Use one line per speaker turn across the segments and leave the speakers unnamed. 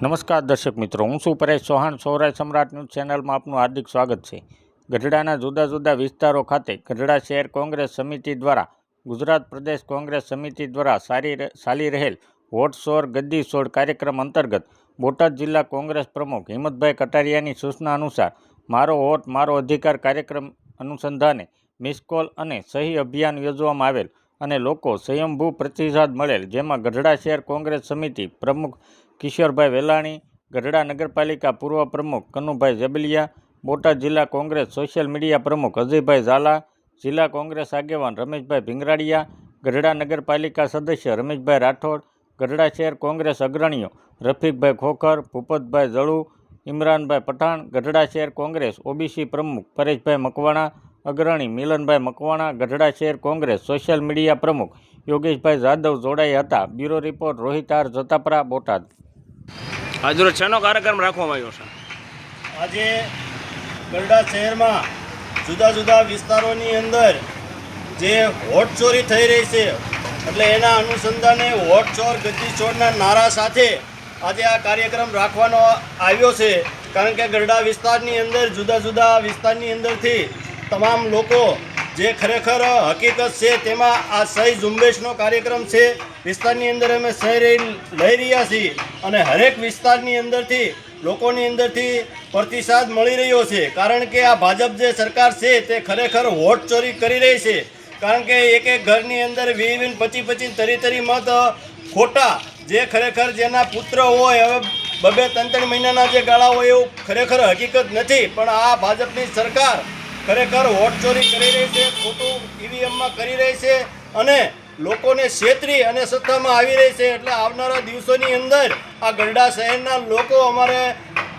નમસ્કાર દર્શક મિત્રો, હું શું પરેશ ચૌહાણ. સૌરાષ્ટ્ર સમ્રાટ ન્યૂઝ ચેનલમાં આપનું હાર્દિક સ્વાગત છે. ગઢડાના જુદા જુદા વિસ્તારો ખાતે ગઢડા શહેર કોંગ્રેસ સમિતિ દ્વારા, ગુજરાત પ્રદેશ કોંગ્રેસ સમિતિ દ્વારા સારી ચાલી રહેલ વોટ સોર ગદ્દી સોળ કાર્યક્રમ અંતર્ગત બોટાદ જિલ્લા કોંગ્રેસ પ્રમુખ હિંમતભાઈ કટારિયાની સૂચના અનુસાર, મારો વોટ, મારો અધિકાર કાર્યક્રમ અનુસંધાને મિસ કોલ અને સહી અભિયાન યોજવામાં આવેલ અને લોકો સ્વયંભૂ પ્રતિસાદ મળેલ, જેમાં ગઢડા શહેર કોંગ્રેસ સમિતિ પ્રમુખ કિશોરભાઈ વેલાણી, ગઢડા નગરપાલિકા પૂર્વ પ્રમુખ કનુભાઈ જબલિયા બોટાદ જિલ્લા કોંગ્રેસ સોશિયલ મીડિયા પ્રમુખ અજયભાઈ ઝાલા, જિલ્લા કોંગ્રેસ આગેવાન રમેશભાઈ ભીંગરાડિયા, ગઢડા નગરપાલિકા સદસ્ય રમેશભાઈ રાઠોડ, ગઢડા શહેર કોંગ્રેસ અગ્રણીઓ રફીકભાઈ ખોખર, ભૂપતભાઈ જળુ ઇમરાનભાઈ પઠાણ, ગઢડા શહેર કોંગ્રેસ ઓબીસી પ્રમુખ પરેશભાઈ મકવાણા અગ્રણી મિલનભાઈ મકવાણા ગઢડા શહેર કોંગ્રેસ સોશિયલ મીડિયા પ્રમુખ યોગેશભાઈ જાદવ જોડાયા હતા. Bureau report Rohit R Jatapara Botad.
આજરોજ શેનો કાર્યક્રમ રાખવામાં આવ્યો છે?
આજે ગરડા શહેરમાં જુદા જુદા વિસ્તારોની અંદર જે હોટ ચોરી થઈ રહી છે એટલે એના અનુસંધાને હોટ ચોર ગદ્દી ચોરના નારા સાથે આજે આ કાર્યક્રમ રાખવાનો આવ્યો છે. કારણ કે ગરડા વિસ્તારની અંદર જુદા જુદા વિસ્તારની અંદરથી તમામ લોકો જે ખરેખર હકીકત છે, તેમાં આ સહી ઝુંબેશનો કાર્યક્રમ છે, વિસ્તારની અંદર અમે સહી લઈ રહ્યા છીએ અને હરેક વિસ્તારની અંદરથી લોકોની અંદરથી પ્રતિસાદ મળી રહ્યો છે. કારણ કે આ ભાજપ જે સરકાર છે, તે ખરેખર વોટ ચોરી કરી રહી છે. કારણ કે એક એક ઘરની અંદર વીસ વીસ પચીસ પચીસ તરી તરી મત ખોટા જે ખરેખર જેના પુત્ર હોય, હવે બબે ત્રણ ત્રણ મહિનાના જે ગાળા હોય, એવું ખરેખર હકીકત નથી. પણ આ ભાજપની સરકાર ખરેખર વોટ ચોરી કરી રહી છે, ખોટું ઈવીએમમાં કરી રહી છે અને લોકોને છેતરી અને સત્તામાં આવી રહી છે. એટલે આવનારા દિવસોની અંદર આ ગરડા શહેરના લોકો અમારે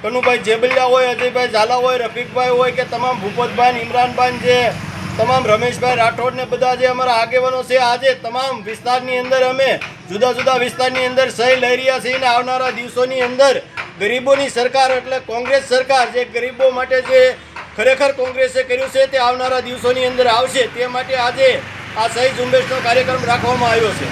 કનુભાઈ જેબલિયા હોય, અજયભાઈ ઝાલા હોય, રફીકભાઈ હોય કે તમામ ભૂપતભાઈ ઇમરાનભાઈ જે, તમામ રમેશભાઈ રાઠોડ ને બધા જે અમારા આગેવાનો છે, આજે તમામ વિસ્તારની અંદર અમે જુદા જુદા વિસ્તારની અંદર સહી લઈ રહ્યા છીએ અને આવનારા દિવસોની અંદર ગરીબોની સરકાર એટલે કોંગ્રેસ સરકાર, જે ગરીબો માટે જે ખરેખર કોંગ્રેસે કર્યું છે તે આવનારા દિવસોની અંદર આવશે. તે માટે આજે આ સહી ઝુંબેશનો કાર્યક્રમ રાખવામાં આવ્યો છે.